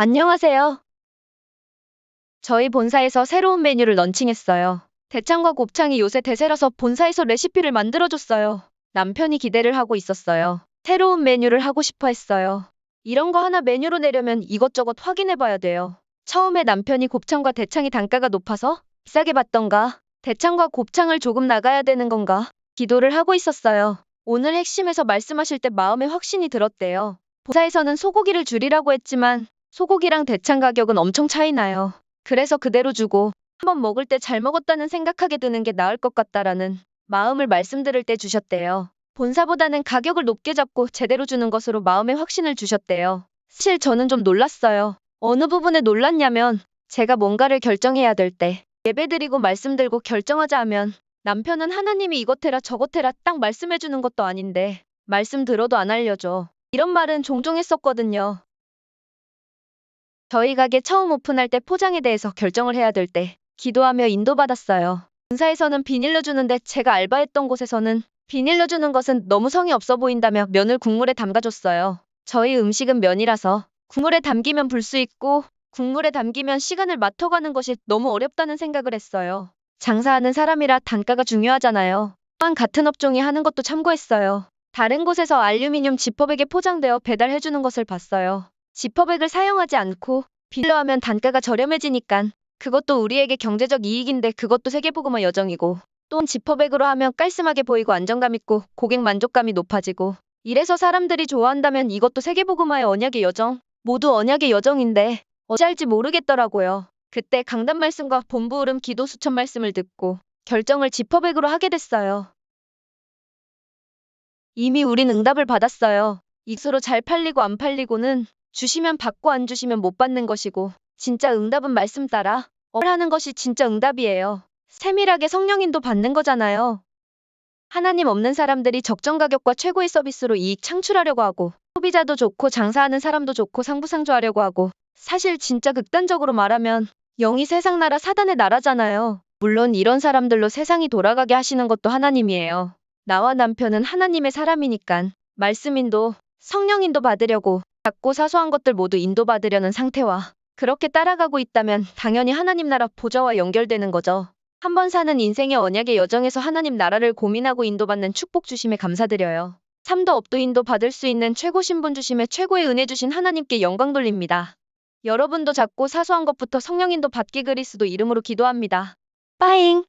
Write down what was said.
안녕하세요. 저희 본사에서 새로운 메뉴를 런칭했어요. 대창과 곱창이 요새 대세라서 본사에서 레시피를 만들어줬어요. 남편이 기대를 하고 있었어요. 새로운 메뉴를 하고 싶어 했어요. 이런 거 하나 메뉴로 내려면 이것저것 확인해 봐야 돼요. 처음에 남편이 곱창과 대창이 단가가 높아서 비싸게 받던가, 대창과 곱창을 조금 나가야 되는 건가, 기도를 하고 있었어요. 오늘 핵심에서 말씀하실 때 마음에 확신이 들었대요. 본사에서는 소고기를 줄이라고 했지만 소고기랑 대창 가격은 엄청 차이 나요. 그래서 그대로 주고 한번 먹을 때 잘 먹었다는 생각하게 드는 게 나을 것 같다라는 마음을 말씀드릴 때 주셨대요. 본사보다는 가격을 높게 잡고 제대로 주는 것으로 마음의 확신을 주셨대요. 사실 저는 좀 놀랐어요. 어느 부분에 놀랐냐면 제가 뭔가를 결정해야 될 때 예배드리고 말씀들고 결정하자 하면 남편은 하나님이 이것 해라 저것 해라 딱 말씀해 주는 것도 아닌데 말씀 들어도 안 알려줘. 이런 말은 종종 했었거든요. 저희 가게 처음 오픈할 때 포장에 대해서 결정을 해야 될 때 기도하며 인도받았어요. 본사에서는 비닐로 주는데 제가 알바했던 곳에서는 비닐로 주는 것은 너무 성의 없어 보인다며 면을 국물에 담가줬어요. 저희 음식은 면이라서 국물에 담기면 불 수 있고 국물에 담기면 시간을 맞춰가는 것이 너무 어렵다는 생각을 했어요. 장사하는 사람이라 단가가 중요하잖아요. 또한 같은 업종이 하는 것도 참고했어요. 다른 곳에서 알루미늄 지퍼백에 포장되어 배달해주는 것을 봤어요. 지퍼백을 사용하지 않고 빌려 하면 단가가 저렴해지니깐 그것도 우리에게 경제적 이익인데 그것도 세계보고마 여정이고 또 지퍼백으로 하면 깔끔하게 보이고 안정감 있고 고객 만족감이 높아지고 이래서 사람들이 좋아한다면 이것도 세계보고마의 언약의 여정 모두 언약의 여정인데 어찌할지 모르겠더라고요. 그때 강단 말씀과 본부 울음 기도 수천 말씀을 듣고 결정을 지퍼백으로 하게 됐어요. 이미 우린 응답을 받았어요. 익수로 잘 팔리고 안 팔리고는 주시면 받고 안 주시면 못 받는 것이고 진짜 응답은 말씀 따라 하는 것이 진짜 응답이에요. 세밀하게 성령인도 받는 거잖아요. 하나님 없는 사람들이 적정 가격과 최고의 서비스로 이익 창출하려고 하고 소비자도 좋고 장사하는 사람도 좋고 상부상조하려고 하고 사실 진짜 극단적으로 말하면 영이 세상 나라 사단의 나라잖아요. 물론 이런 사람들로 세상이 돌아가게 하시는 것도 하나님이에요. 나와 남편은 하나님의 사람이니깐 말씀인도 성령인도 받으려고 작고 사소한 것들 모두 인도받으려는 상태와 그렇게 따라가고 있다면 당연히 하나님 나라 보좌와 연결되는 거죠. 한 번 사는 인생의 언약의 여정에서 하나님 나라를 고민하고 인도받는 축복 주심에 감사드려요. 삶도 업도 인도 받을 수 있는 최고 신분 주심에 최고의 은혜 주신 하나님께 영광 돌립니다. 여러분도 작고 사소한 것부터 성령 인도 받기 그리스도 이름으로 기도합니다. 빠잉!